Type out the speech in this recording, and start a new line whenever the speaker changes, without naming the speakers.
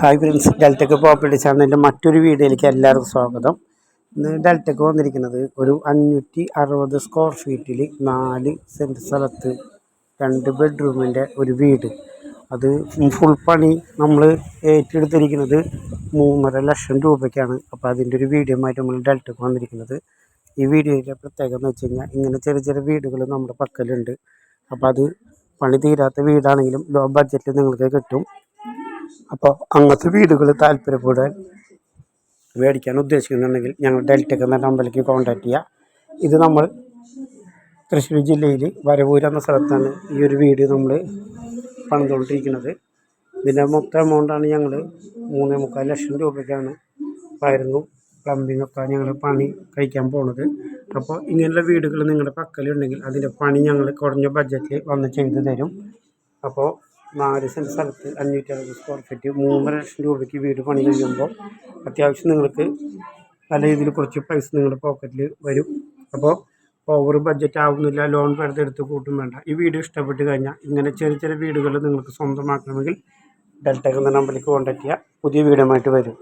Hi friends ഡെൽറ്റക്ക് property ചാനലിന്റെ മറ്റൊരു വീഡിയോയിലേക്ക് എല്ലാവർക്കും സ്വാഗതം. ഇന്ന് ഡെൽറ്റക്ക് വന്നിരിക്കുന്നത് ഒരു അഞ്ഞൂറ്റി അറുപത് സ്ക്വയർ ഫീറ്റിൽ നാല് സെന്റ് സ്ഥലത്ത് രണ്ട് ബെഡ്റൂമിന്റെ ഒരു വീട്. അത് ഫുൾ പണി നമ്മൾ ഏറ്റെടുത്തിരിക്കുന്നത് മൂന്നര ലക്ഷം രൂപയ്ക്കാണ്. അപ്പോൾ അതിന്റെ ഒരു വീഡിയോ ആയിട്ട് നമ്മൾ ഡെൽറ്റക്ക് വന്നിരിക്കുന്നത്. ഈ വീഡിയോയിലെ പ്രത്യേകത എന്ന് വെച്ച് കഴിഞ്ഞാൽ ഇങ്ങനെ ചെറിയ ചെറിയ വീടുകൾ നമ്മുടെ പക്കലുണ്ട്. അപ്പോൾ അത് പണി തീരാത്ത വീടാണെങ്കിലും ലോ ബഡ്ജറ്റിൽ നിങ്ങൾക്ക് കിട്ടും. അപ്പോൾ അങ്ങനത്തെ വീടുകൾ താല്പര്യപ്പെടാൻ മേടിക്കാൻ ഉദ്ദേശിക്കുന്നുണ്ടെങ്കിൽ ഞങ്ങൾ ഡെൽറ്റക്ക് എന്ന നമ്പറിലേക്ക് കോൺടാക്ട് ചെയ്യുക ഇത് നമ്മൾ തൃശ്ശൂർ ജില്ലയിൽ വരവൂർ എന്ന സ്ഥലത്താണ് ഈ ഒരു വീട് നമ്മൾ പണിതുകൊണ്ടിരിക്കുന്നത്. ഇതിന്റെ മൊത്തം എമൗണ്ടാണ് ഞങ്ങൾ മൂന്നേ മുക്കാൽ ലക്ഷം രൂപയ്ക്കാണ് വയറിങ്ങും പ്ലംബിംഗ് ഒക്കെ ഞങ്ങൾ പണി കഴിക്കാൻ പോണത്. അപ്പോൾ ഇങ്ങനെയുള്ള വീടുകൾ നിങ്ങളുടെ പക്കലുണ്ടെങ്കിൽ അതിന്റെ പണി ഞങ്ങൾ കുറഞ്ഞ ബഡ്ജറ്റിൽ വന്ന് ചെയ്തു തരും. അപ്പോൾ നാല് സെന്റ് സ്ഥലത്ത് അഞ്ഞൂറ്റി അറുപത് സ്ക്വയർ ഫീറ്റ് മൂന്നര ലക്ഷം രൂപയ്ക്ക് വീട് പണി കഴിയുമ്പോൾ അത്യാവശ്യം നിങ്ങൾക്ക് നല്ല രീതിയിൽ കുറച്ച് പൈസ നിങ്ങളുടെ പോക്കറ്റിൽ വരും. അപ്പോൾ ഓവർ ബഡ്ജറ്റ് ആവുന്നില്ല ലോൺ വെറുതെ എടുത്ത് കൂട്ടും വേണ്ട. ഈ വീഡിയോ ഇഷ്ടപ്പെട്ട് കഴിഞ്ഞാൽ ഇങ്ങനെ ചെറിയ ചെറിയ വീടുകൾ നിങ്ങൾക്ക് സ്വന്തമാക്കണമെങ്കിൽ ഡെൽറ്റ എന്ന നമ്പറിലേക്ക് കോൺടാക്ട് ചെയ്യുക. പുതിയ വീടുമായിട്ട് വരും.